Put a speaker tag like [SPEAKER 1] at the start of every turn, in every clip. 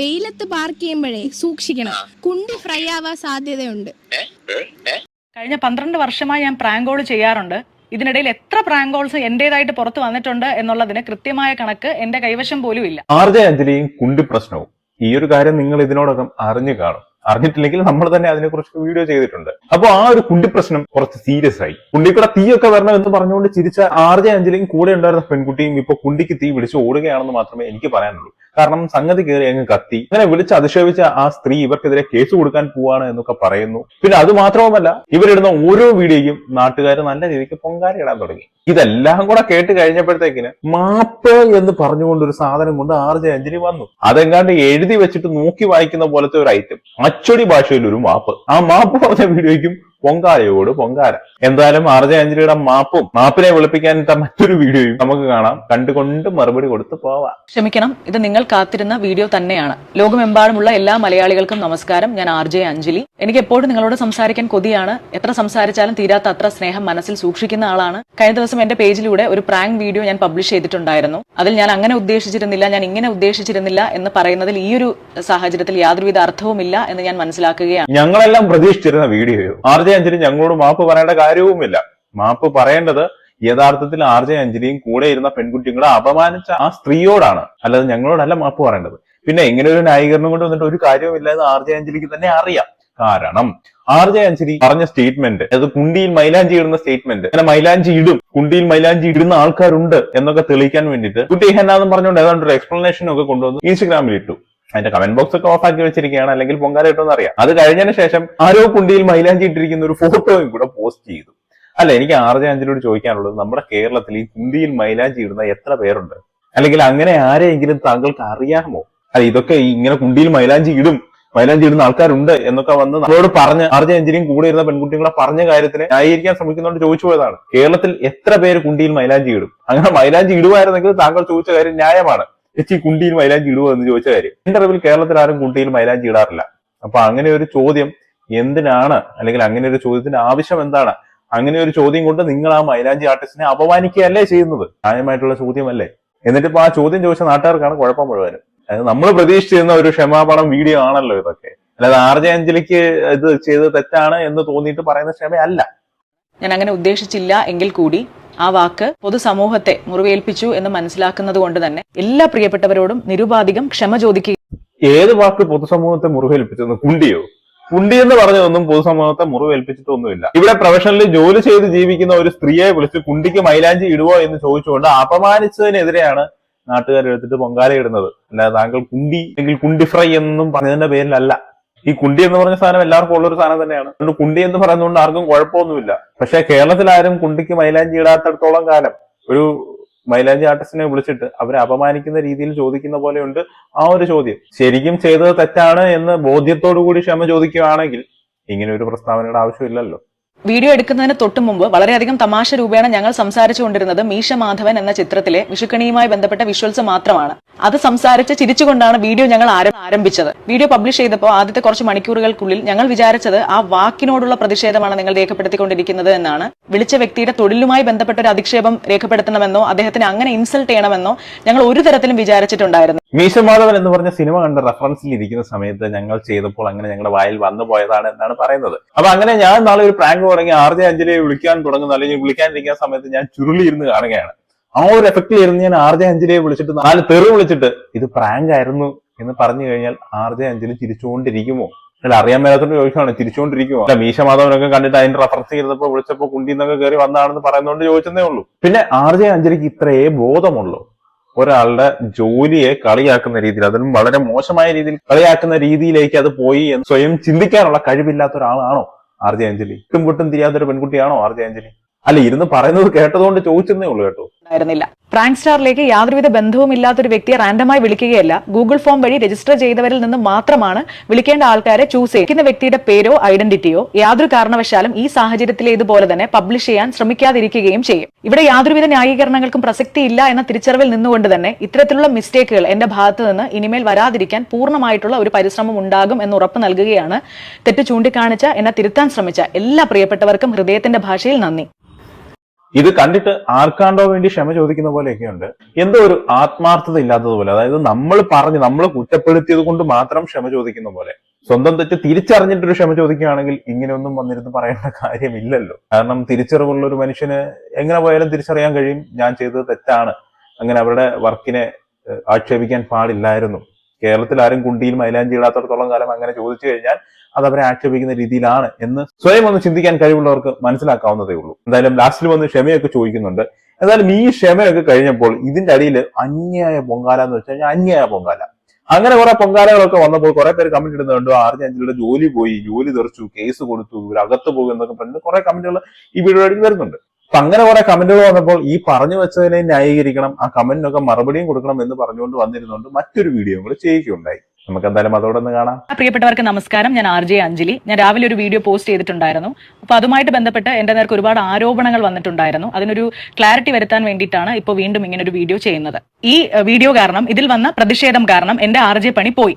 [SPEAKER 1] വെയിലത്ത് പാർക്ക് ചെയ്യുമ്പോഴേ സൂക്ഷിക്കണം. കുണ്ടി ഫ്രൈ ആവാൻ സാധ്യതയുണ്ട്.
[SPEAKER 2] കഴിഞ്ഞ പന്ത്രണ്ട് വർഷമായി ഞാൻ പ്രാങ്കോൾ ചെയ്യാറുണ്ട്. ഇതിനിടയിൽ എത്ര പ്രാങ്കോൾസ് എന്റേതായിട്ട് പുറത്തു വന്നിട്ടുണ്ട് എന്നുള്ളതിന് കൃത്യമായ കണക്ക് എന്റെ കൈവശം പോലും ഇല്ല.
[SPEAKER 3] ആർജെ അഞ്ജലിയും കുണ്ടി പ്രശ്നവും. ഈ ഒരു കാര്യം നിങ്ങൾ ഇതിനോടകം അറിഞ്ഞു കാണും. അറിഞ്ഞിട്ടില്ലെങ്കിൽ നമ്മൾ തന്നെ അതിനെക്കുറിച്ച് വീഡിയോ ചെയ്തിട്ടുണ്ട്. അപ്പൊ ആ ഒരു കുണ്ടി പ്രശ്നം കുറച്ച് സീരിയസ് ആയി. കുണ്ടിക്കൂടെ തീയൊക്കെ വരണം എന്ന് പറഞ്ഞുകൊണ്ട് ചിരിച്ച ആർജെ അഞ്ജലിയും കൂടെ ഉണ്ടായിരുന്ന പെൺകുട്ടിയും ഇപ്പൊ കുണ്ടിക്ക് തീ പിടിച്ച് ഓടുകയാണെന്ന് മാത്രമേ എനിക്ക് പറയാനുള്ളൂ. കാരണം സംഗതി കയറി അങ്ങ് കത്തി. അങ്ങനെ വിളിച്ച് അധിക്ഷേപിച്ച ആ സ്ത്രീ ഇവർക്കെതിരെ കേസ് കൊടുക്കാൻ പോവാണ് എന്നൊക്കെ പറയുന്നു. പിന്നെ അത് മാത്രവുമല്ല ഇവരിടുന്ന ഓരോ വീഡിയോയും നാട്ടുകാർ നല്ല രീതിക്ക് പൊങ്കാരി ഇടാൻ തുടങ്ങി. ഇതെല്ലാം കൂടെ കേട്ട് കഴിഞ്ഞപ്പോഴത്തേക്കിന് മാപ്പ് എന്ന് പറഞ്ഞുകൊണ്ട് ഒരു സാധനം കൊണ്ട് ആർ ജെ അഞ്ജലി വന്നു. അതെങ്ങാണ്ട് എഴുതി വെച്ചിട്ട് നോക്കി വായിക്കുന്ന പോലത്തെ ഒരു ഐറ്റം അച്ചടി ഭാഷയിൽ ഒരു മാപ്പ്. ആ മാപ്പ് പറഞ്ഞ വീഡിയോയ്ക്കും പൊങ്കാലയോട് പൊങ്കാല. എന്തായാലും ആർ ജെ അഞ്ജലിയുടെ മാപ്പും മാപ്പിനെ വിളിപ്പിക്കാൻ മറ്റൊരു വീഡിയോയും നമുക്ക് കാണാം. കണ്ടുകൊണ്ട് മറുപടി കൊടുത്ത് പോവാം.
[SPEAKER 2] ക്ഷമിക്കണം ഇത് നിങ്ങൾ കാത്തിരുന്ന വീഡിയോ തന്നെയാണ്. ലോകമെമ്പാടുമുള്ള എല്ലാ മലയാളികൾക്കും നമസ്കാരം. ഞാൻ ആർ ജെ അഞ്ജലി. എനിക്ക് എപ്പോഴും നിങ്ങളോട് സംസാരിക്കാൻ കൊതിയാണ്. എത്ര സംസാരിച്ചാലും തീരാത്ത അത്ര സ്നേഹം മനസ്സിൽ സൂക്ഷിക്കുന്ന ആളാണ്. കഴിഞ്ഞ ദിവസം എന്റെ പേജിലൂടെ ഒരു പ്രാങ്ക് വീഡിയോ ഞാൻ പബ്ലിഷ് ചെയ്തിട്ടുണ്ടായിരുന്നു. അതിൽ ഞാൻ അങ്ങനെ ഉദ്ദേശിച്ചിരുന്നില്ല ഞാൻ ഇങ്ങനെ ഉദ്ദേശിച്ചിരുന്നില്ല എന്ന് പറയുന്നതിൽ ഈ ഒരു സാഹചര്യത്തിൽ യാതൊരുവിധ അർത്ഥവുമില്ല എന്ന് ഞാൻ മനസ്സിലാക്കുകയാണ്.
[SPEAKER 3] ഞങ്ങളെല്ലാം പ്രതീക്ഷിച്ചിരുന്ന വീഡിയോ ആർ ജെ അഞ്ജലി ഞങ്ങളോട് മാപ്പ് പറയേണ്ട കാര്യവുമില്ല. മാപ്പ് പറയേണ്ടത് യഥാർത്ഥത്തിൽ ആർജെ അഞ്ജലിയും കൂടെ ഇരുന്ന പെൺകുട്ടികളെ അപമാനിച്ച ആ സ്ത്രീയോടാണ്. അല്ലാതെ ഞങ്ങളോടല്ല മാപ്പ് പറയേണ്ടത്. പിന്നെ ഇങ്ങനെ ഒരു ന്യായീകരണം കൊണ്ട് വന്നിട്ട് ഒരു കാര്യവുമില്ല എന്ന് ആർ ജെ അഞ്ജലിക്ക് തന്നെ അറിയാം. കാരണം ആർ ജെ പറഞ്ഞ സ്റ്റേറ്റ്മെന്റ് അത് കുണ്ടിയിൽ മൈലാഞ്ചി ഇടുന്ന സ്റ്റേറ്റ്മെന്റ് അങ്ങനെ മൈലാഞ്ചി ഇടും. കുണ്ടിയിൽ മൈലാഞ്ചി ഇടുന്ന ആൾക്കാരുണ്ട് എന്നൊക്കെ തെളിയിക്കാൻ വേണ്ടിയിട്ട് കുട്ടി ഹെന്നാന്ന് പറഞ്ഞുകൊണ്ട് ഏതാണ്ട് ഒരു എക്സ്പ്ലനേഷൻ ഒക്കെ കൊണ്ടുവന്ന് ഇൻസ്റ്റഗ്രാമിൽ ഇട്ടു. അതിന്റെ കമന്റ് ബോക്സ് ഒക്കെ ഓഫ് ആക്കി വെച്ചിരിക്കുകയാണ്. അല്ലെങ്കിൽ പൊങ്കാല കിട്ടുമെന്ന് അറിയാം. അത് കഴിഞ്ഞതിന് ശേഷം ആരോ കുണ്ടിയിൽ മൈലാഞ്ചി ഇട്ടിരിക്കുന്ന ഒരു ഫോട്ടോയും കൂടെ പോസ്റ്റ് ചെയ്തു. അല്ല എനിക്ക് ആർജ അഞ്ചിനോട് ചോദിക്കാനുള്ളത് നമ്മുടെ കേരളത്തിൽ ഈ കുണ്ടിയിൽ മൈലാഞ്ചി ഇടുന്ന എത്ര പേരുണ്ട്? അല്ലെങ്കിൽ അങ്ങനെ ആരെയെങ്കിലും താങ്കൾക്ക് അറിയാമോ? അല്ല ഇതൊക്കെ ഇങ്ങനെ കുണ്ടിയിൽ മൈലാഞ്ചി ഇടും മൈലാഞ്ചി ഇടുന്ന ആൾക്കാരുണ്ട് എന്നൊക്കെ വന്ന് നമ്മളോട് പറഞ്ഞ് ആർജ അഞ്ചലിയും കൂടെ ഇരുന്ന പെൺകുട്ടികളെ പറഞ്ഞ കാര്യത്തിന് ന്യായീകരിക്കാൻ ശ്രമിക്കുന്നതുകൊണ്ട് ചോദിച്ചു പോയതാണ്. കേരളത്തിൽ എത്ര പേര് കുണ്ടിയിൽ മൈലാഞ്ചി ഇടും? അങ്ങനെ മൈലാഞ്ചി ഇടുമായിരുന്നെങ്കിൽ താങ്കൾ ചോദിച്ച കാര്യം ന്യായമാണ്. ചേച്ചി കുണ്ടിയിൽ മൈലാഞ്ചി ഇടുവോ എന്ന് ചോദിച്ച കാര്യം. എന്റെ അറിവിൽ കേരളത്തിൽ ആരും കുണ്ടിയിൽ മൈലാഞ്ചി ഇടാറില്ല. അപ്പൊ അങ്ങനെ ഒരു ചോദ്യം എന്തിനാണ്? അല്ലെങ്കിൽ അങ്ങനെ ഒരു ചോദ്യത്തിന്റെ ആവശ്യം എന്താണ്? അങ്ങനെ ഒരു ചോദ്യം കൊണ്ട് നിങ്ങൾ ആ മൈലാഞ്ചി ആർട്ടിസ്റ്റിനെ അപമാനിക്കുകയല്ലേ ചെയ്യുന്നത്? ന്യായമായിട്ടുള്ള ചോദ്യമല്ലേ? എന്നിട്ട് ഇപ്പൊ ആ ചോദ്യം ചോദിച്ച നാട്ടുകാർക്കാണ് കുഴപ്പം മുഴുവനും. നമ്മൾ പ്രതീക്ഷിച്ചിരുന്ന ഒരു ക്ഷമാപണം വീഡിയോ ആണല്ലോ ഇതൊക്കെ. അല്ലാതെ ആർ ജെ അഞ്ജലിക്ക് ഇത് ചെയ്തത് തെറ്റാണ് എന്ന് തോന്നിയിട്ട് പറയുന്ന ക്ഷമയല്ല.
[SPEAKER 2] ഞാൻ അങ്ങനെ ഉദ്ദേശിച്ചില്ല എങ്കിൽ കൂടി ആ വാക്ക് പൊതുസമൂഹത്തെ മുറിവേൽപ്പിച്ചു എന്ന് മനസ്സിലാക്കുന്നത് കൊണ്ട് തന്നെ എല്ലാ പ്രിയപ്പെട്ടവരോടും നിരുപാധികം ക്ഷമ ചോദിക്കുക.
[SPEAKER 3] ഏത് വാക്ക് പൊതുസമൂഹത്തെ മുറിവേൽപ്പിച്ചെന്ന്? കുണ്ടിയോ കുണ്ടി എന്ന് പറഞ്ഞതൊന്നും പൊതുസമൂഹത്തെ മുറിവേൽപ്പിച്ചിട്ടൊന്നുമില്ല. ഇവിടെ പ്രൊഫഷണലി ജോലി ചെയ്ത് ജീവിക്കുന്ന ഒരു സ്ത്രീയെ വിളിച്ച് കുണ്ടിക്ക് മൈലാഞ്ചി ഇടുവോ എന്ന് ചോദിച്ചുകൊണ്ട് അപമാനിച്ചതിനെതിരെയാണ് നാട്ടുകാരെടുത്തിട്ട് പൊങ്കാല ഇടുന്നത്. അല്ലാതെ താങ്കൾ കുണ്ടി അല്ലെങ്കിൽ കുണ്ടി ഫ്രൈ എന്നും പറഞ്ഞതിന്റെ പേരിലല്ല. ഈ കുണ്ടി എന്ന് പറഞ്ഞ സാധനം എല്ലാവർക്കും ഉള്ള ഒരു സാധനം തന്നെയാണ്. അതുകൊണ്ട് കുണ്ടി എന്ന് പറയുന്നതുകൊണ്ട് ആർക്കും കുഴപ്പമൊന്നുമില്ല. പക്ഷെ കേരളത്തിൽ ആരും കുണ്ടിക്ക് മൈലാഞ്ചി ഇടാത്തടത്തോളം കാലം ഒരു മൈലാഞ്ചി ആർട്ടിസ്റ്റിനെ വിളിച്ചിട്ട് അവരെ അപമാനിക്കുന്ന രീതിയിൽ ചോദിക്കുന്ന പോലെയുണ്ട് ആ ഒരു ചോദ്യം. ശരിക്കും ചെയ്തത് തെറ്റാണ് എന്ന് ബോധ്യത്തോടു കൂടി ക്ഷമ ചോദിക്കുകയാണെങ്കിൽ ഇങ്ങനെ ഒരു പ്രസ്താവനയുടെ ആവശ്യമില്ലല്ലോ.
[SPEAKER 2] വീഡിയോ എടുക്കുന്നതിന് തൊട്ടു മുമ്പ് വളരെയധികം തമാശ രൂപേണ ഞങ്ങൾ സംസാരിച്ചുകൊണ്ടിരുന്നത് മീശ മാധവൻ എന്ന ചിത്രത്തിലെ വിഷുക്കണിയുമായി ബന്ധപ്പെട്ട വിഷ്വൽസ് മാത്രമാണ്. അത് സംസാരിച്ച് ചിരിച്ചുകൊണ്ടാണ് വീഡിയോ ഞങ്ങൾ ആരംഭിച്ചത്. വീഡിയോ പബ്ലിഷ് ചെയ്തപ്പോൾ ആദ്യത്തെ കുറച്ച് മണിക്കൂറുകൾക്കുള്ളിൽ ഞങ്ങൾ വിചാരിച്ചത് ആ വാക്കിനോടുള്ള പ്രതിഷേധമാണ് നിങ്ങൾ രേഖപ്പെടുത്തിക്കൊണ്ടിരിക്കുന്നത് എന്നാണ്. വിളിച്ച വ്യക്തിയുടെ തൊഴിലുമായി ബന്ധപ്പെട്ട ഒരു അധിക്ഷേപം രേഖപ്പെടുത്തണമെന്നോ അദ്ദേഹത്തിന് അങ്ങനെ ഇൻസൾട്ട് ചെയ്യണമെന്നോ ഞങ്ങൾ ഒരു തരത്തിലും വിചാരിച്ചിട്ടുണ്ടായിരുന്നു.
[SPEAKER 3] മീശമാധവൻ എന്ന് പറഞ്ഞ സിനിമ കണ്ട റെഫറൻസിൽ ഇരിക്കുന്ന സമയത്ത് ഞങ്ങൾ ചെയ്തപ്പോൾ അങ്ങനെ ഞങ്ങളുടെ വായിൽ വന്നു പോയതാണ് എന്നാണ് പറയുന്നത്. അപ്പൊ അങ്ങനെ ഞാൻ നാളെ ഒരു പ്രാങ്ക് തുടങ്ങി ആർ ജെ അഞ്ജലിയെ വിളിക്കാൻ തുടങ്ങുന്ന അല്ലെങ്കിൽ വിളിക്കാനിരിക്കുന്ന സമയത്ത് ഞാൻ ചുരുളിയിരുന്ന് കാണുകയാണ്. ആ ഒരു എഫക്ട് ഇരുന്ന് ഞാൻ ആർ ജെ അഞ്ജലിയെ വിളിച്ചിട്ട് നാല് തെറി വിളിച്ചിട്ട് ഇത് പ്രാങ്ക് ആയിരുന്നു എന്ന് പറഞ്ഞു കഴിഞ്ഞാൽ ആർ ജെ അഞ്ജലി ചിരിച്ചുകൊണ്ടിരിക്കുമോ അല്ല അറിയാൻ മേലാത്തോണ്ട് ചോദിക്കുകയാണ് തിരിച്ചുകൊണ്ടിരിക്കുമോ അല്ല മീശ മാധവനൊക്കെ കണ്ടിട്ട് അതിന്റെ റഫറൻസ് ചെയ്തപ്പോ വിളിച്ചപ്പോ കുണ്ടി എന്നൊക്കെ കയറി വന്നാണെന്ന് പറയുന്നതുകൊണ്ട് ചോദിച്ചതേ ഉള്ളൂ. പിന്നെ ആർ ജെ അഞ്ജലിക്ക് ഇത്രയേ ബോധമുള്ളൂ. ഒരാളുടെ ജോലിയെ കളിയാക്കുന്ന രീതിയിൽ അതിനും വളരെ മോശമായ രീതിയിൽ കളിയാക്കുന്ന രീതിയിലേക്ക് അത് പോയി എന്ന് സ്വയം ചിന്തിക്കാനുള്ള കഴിവില്ലാത്ത ഒരാളാണോ ആർ ജെ അഞ്ജലി? ഇട്ടും പൊട്ടും തിരിയാത്തൊരു പെൺകുട്ടിയാണോ ആർ ജെ അഞ്ജലി? അല്ല ഇരുന്ന് പറയുന്നത് കേട്ടതുകൊണ്ട് ചോദിച്ചെന്നേ ഉള്ളൂ കേട്ടോ.
[SPEAKER 2] ഉണ്ടായിരുന്നില്ല. പ്രാങ്ക് സ്റ്റാറിലേക്ക് യാതൊരുവിധ ബന്ധവും ഇല്ലാത്തൊരു വ്യക്തിയെ റാൻഡമായി വിളിക്കുകയല്ല. ഗൂഗിൾ ഫോം വഴി രജിസ്റ്റർ ചെയ്തവരിൽ നിന്ന് മാത്രമാണ് വിളിക്കേണ്ട ആൾക്കാരെ ചൂസ് ചെയ്യുന്ന വ്യക്തിയുടെ പേരോ ഐഡന്റിറ്റിയോ യാതൊരു കാരണവശാലും ഈ സാഹചര്യത്തിലെ ഇതുപോലെ തന്നെ പബ്ലിഷ് ചെയ്യാൻ ശ്രമിക്കാതിരിക്കുകയും ചെയ്യും. ഇവിടെ യാതൊരുവിധ ന്യായീകരണങ്ങൾക്കും പ്രസക്തി ഇല്ല എന്ന തിരിച്ചറിവിൽ നിന്നുകൊണ്ട് തന്നെ ഇത്തരത്തിലുള്ള മിസ്റ്റേക്കുകൾ എന്റെ ഭാഗത്തു നിന്ന് ഇനിമേൽ വരാതിരിക്കാൻ പൂർണമായിട്ടുള്ള ഒരു പരിശ്രമം ഉണ്ടാകും എന്ന് ഉറപ്പ് നൽകുകയാണ് തെറ്റ് ചൂണ്ടിക്കാണിച്ച എന്നെ തിരുത്താൻ ശ്രമിച്ച എല്ലാ പ്രിയപ്പെട്ടവർക്കും ഹൃദയത്തിന്റെ ഭാഷയിൽ നന്ദി.
[SPEAKER 3] ഇത് കണ്ടിട്ട് ആർക്കാണ്ടോ വേണ്ടി ക്ഷമ ചോദിക്കുന്ന പോലെയൊക്കെയുണ്ട്. എന്തോ ഒരു ആത്മാർത്ഥത ഇല്ലാത്തതുപോലെ അതായത് നമ്മൾ പറഞ്ഞ് നമ്മൾ കുറ്റപ്പെടുത്തിയത് കൊണ്ട് മാത്രം ക്ഷമ ചോദിക്കുന്ന പോലെ. സ്വന്തം തെറ്റ് തിരിച്ചറിഞ്ഞിട്ടൊരു ക്ഷമ ചോദിക്കുകയാണെങ്കിൽ ഇങ്ങനെയൊന്നും വന്നിരുന്ന് പറയേണ്ട കാര്യമില്ലല്ലോ. കാരണം തിരിച്ചറിവുള്ള ഒരു മനുഷ്യന് എങ്ങനെ പോയാലും തിരിച്ചറിയാൻ കഴിയും. ഞാൻ ചെയ്തത് തെറ്റാണ്. അങ്ങനെ അവരുടെ വർക്കിനെ ആക്ഷേപിക്കാൻ പാടില്ലായിരുന്നു. കേരളത്തിൽ ആരും കുണ്ടിയിൽ മൈലാഞ്ചി ഇടാത്തടത്തോളം കാലം അങ്ങനെ ചോദിച്ചു കഴിഞ്ഞാൽ അത് അവരെ ആക്ഷേപിക്കുന്ന രീതിയിലാണ് എന്ന് സ്വയം ഒന്ന് ചിന്തിക്കാൻ കഴിവുള്ളവർക്ക് മനസ്സിലാക്കാവുന്നതേ ഉള്ളൂ. എന്തായാലും ലാസ്റ്റിൽ വന്ന് ക്ഷമയൊക്കെ ചോദിക്കുന്നുണ്ട്. എന്തായാലും ഈ ക്ഷമയൊക്കെ കഴിഞ്ഞപ്പോൾ ഇതിന്റെ അടിയിൽ അന്യായ പൊങ്കാല എന്ന് വെച്ചാൽ അന്യായ പൊങ്കാല. അങ്ങനെ കുറെ പൊങ്കാലകളൊക്കെ വന്നപ്പോൾ കുറെ പേര് കമന്റ് ഇടുന്നുണ്ട് ആർജി അഞ്ചലിയുടെ ജോലി പോയി ജോലി തെറിച്ചു കേസ് കൊടുത്തു ഇവർ അകത്ത് പോകും എന്നൊക്കെ പറഞ്ഞിട്ട് കുറെ കമന്റുകൾ ഈ വീഡിയോയിൽ വരുന്നുണ്ട്. അപ്പൊ അങ്ങനെ കുറെ കമന്റുകൾ വന്നപ്പോൾ ഈ പറഞ്ഞു വെച്ചതിനെ ന്യായീകരിക്കണം ആ കമന്റിനൊക്കെ മറുപടിയും കൊടുക്കണം എന്ന് പറഞ്ഞുകൊണ്ട് വന്നിരുന്നുകൊണ്ട് മറ്റൊരു വീഡിയോ കൂടെ ചെയ്യുകയുണ്ടായി നമുക്ക് എന്തായാലും അതോടെ ഒന്ന് കാണാം
[SPEAKER 2] പ്രിയപ്പെട്ടവർക്ക് നമസ്കാരം. ഞാൻ ആർ ജെ അഞ്ജലി. ഞാൻ രാവിലെ ഒരു വീഡിയോ പോസ്റ്റ് ചെയ്തിട്ടുണ്ടായിരുന്നു. അപ്പൊ അതുമായിട്ട് ബന്ധപ്പെട്ട് എന്റെ നേർക്ക് ഒരുപാട് ആരോപണങ്ങൾ വന്നിട്ടുണ്ടായിരുന്നു. അതിനൊരു ക്ലാരിറ്റി വരുത്താൻ വേണ്ടിയിട്ടാണ് ഇപ്പോൾ വീണ്ടും ഇങ്ങനെ ഒരു വീഡിയോ ചെയ്യുന്നത്. ഈ വീഡിയോ കാരണം ഇതിൽ വന്ന പ്രതിഷേധം കാരണം എന്റെ ആർ ജെ പണി പോയി.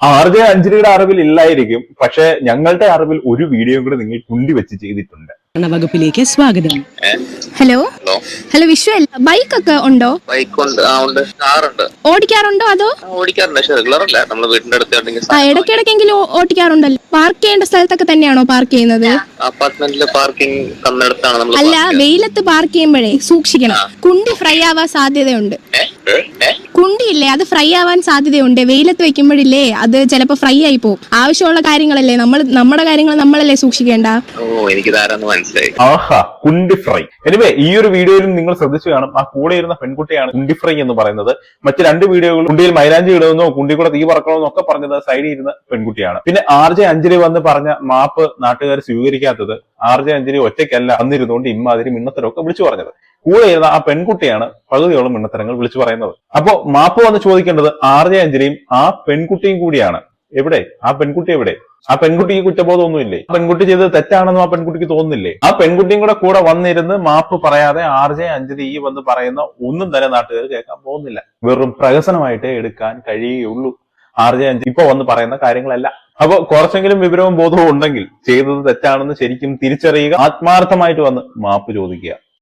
[SPEAKER 3] ആർ ജെ അഞ്ജലിയുടെ അറിവിൽ ഇല്ലായിരിക്കും പക്ഷെ ഞങ്ങളുടെ അറിവിൽ ഒരു വീഡിയോ കൂടെ നിങ്ങൾ കുണ്ടി വെച്ച് ചെയ്തിട്ടുണ്ട്.
[SPEAKER 4] വകുപ്പിലേക്ക് സ്വാഗതം.
[SPEAKER 1] ഹലോ?
[SPEAKER 5] ഹലോ?
[SPEAKER 1] ഹലോ ബൈക്ക് ഒക്കെ ബൈക്കൊക്കെ ഉണ്ടോ?
[SPEAKER 5] ബൈക്ക് ഉണ്ട് ആ ഉണ്ട്. കാറുണ്ട്.
[SPEAKER 1] ഓടിക്കാറുണ്ടോ അതോ?
[SPEAKER 5] ആ, ഓടിക്കാറുണ്ട് പക്ഷെ റെഗുലർ അല്ല. നമ്മൾ വീടിന്റെ അടുത്ത്
[SPEAKER 1] ആ ഇടയ്ക്കിടയ്ക്കെങ്കിലും ഓടിക്കാറുണ്ടല്ലോ. പാർക്ക് ചെയ്യേണ്ട സ്ഥലത്തൊക്കെ തന്നെയാണോ പാർക്ക് ചെയ്യുന്നത്?
[SPEAKER 5] അപ്പാർട്ട്മെന്റിൽ പാർക്കിംഗ് തന്നിടത്താണ് നമ്മൾ
[SPEAKER 1] അല്ല വെയിലത്ത് പാർക്ക് ചെയ്യുമ്പോഴേ സൂക്ഷിക്കണം. കുണ്ടി ഫ്രൈ ആവാൻ സാധ്യതയുണ്ട്. കുണ്ടിയില്ലേ? അത് ഫ്രൈ ആവാൻ സാധ്യതയുണ്ട്. വെയിലത്ത് വെക്കുമ്പോഴില്ലേ അത് ചിലപ്പോൾ ഫ്രൈ ആയി പോകും ആവശ്യമുള്ള കാര്യങ്ങളല്ലേ നമ്മൾ നമ്മുടെ കാര്യങ്ങൾ നമ്മളല്ലേ സൂക്ഷിക്കേണ്ട?
[SPEAKER 5] ഓ എനിക്ക് മനസ്സിലായി.
[SPEAKER 3] ആഹാ കുണ്ടി ഫ്രൈ എനിവേ ഈ ഒരു വീഡിയോയിലും നിങ്ങൾ ശ്രദ്ധിച്ചു കാണും. ആ കൂടെ ഇരുന്ന പെൺകുട്ടിയാണ് കുണ്ടി ഫ്രൈ എന്ന് പറയുന്നത്. മറ്റ് രണ്ട് വീഡിയോകൾ കുണ്ടിയിൽ മൈലാഞ്ചി ഇടുന്നോ കുണ്ടി കൂടെ തീ പറക്കണമെന്നോ ഒക്കെ പറഞ്ഞത് സൈഡിൽ ഇരുന്ന പെൺകുട്ടിയാണ്. പിന്നെ ആർ ജെ അഞ്ജലി വന്ന് പറഞ്ഞ മാപ്പ് നാട്ടുകാർ സ്വീകരിക്കാത്തത് ആർ ജെ അഞ്ജലി ഒറ്റയ്ക്കല്ല അന്നിരുന്നുകൊണ്ട് ഇമ്മാതിരി മിണ്ണത്തരൊക്കെ വിളിച്ചു പറഞ്ഞത്. കൂടെ ആ പെൺകുട്ടിയാണ് പകുതിയോളം മിണ്ണത്തരങ്ങൾ വിളിച്ചു പറയുന്നത്. അപ്പോ മാപ്പ് വന്ന് ചോദിക്കേണ്ടത് ആർ ജെ അഞ്ജലിയും ആ പെൺകുട്ടിയും കൂടിയാണ്. എവിടെ? ആ പെൺകുട്ടി എവിടെ? ആ പെൺകുട്ടിക്ക് കുറ്റബോധമൊന്നുമില്ലേ? ആ പെൺകുട്ടി ചെയ്തത് തെറ്റാണെന്നും ആ പെൺകുട്ടിക്ക് തോന്നുന്നില്ലേ? ആ പെൺകുട്ടിയും കൂടെ കൂടെ വന്നിരുന്ന് മാപ്പ് പറയാതെ ആർ ജെ അഞ്ജലി ഈ വന്ന് പറയുന്ന ഒന്നും തന്നെ നാട്ടുകാർ കേൾക്കാൻ പോകുന്നില്ല. വെറും പ്രഹസനമായിട്ടേ എടുക്കാൻ കഴിയുകയുള്ളൂ ആർ ജെ അഞ്ജലി. ഇപ്പൊ വന്ന് പറയുന്ന കാര്യങ്ങളല്ല. അപ്പൊ കുറച്ചെങ്കിലും വിവരവും ബോധവും ഉണ്ടെങ്കിൽ ചെയ്തത് തെറ്റാണെന്ന് ശരിക്കും തിരിച്ചറിയുക ആത്മാർത്ഥമായിട്ട് വന്ന് മാപ്പ് ചോദിക്കുക.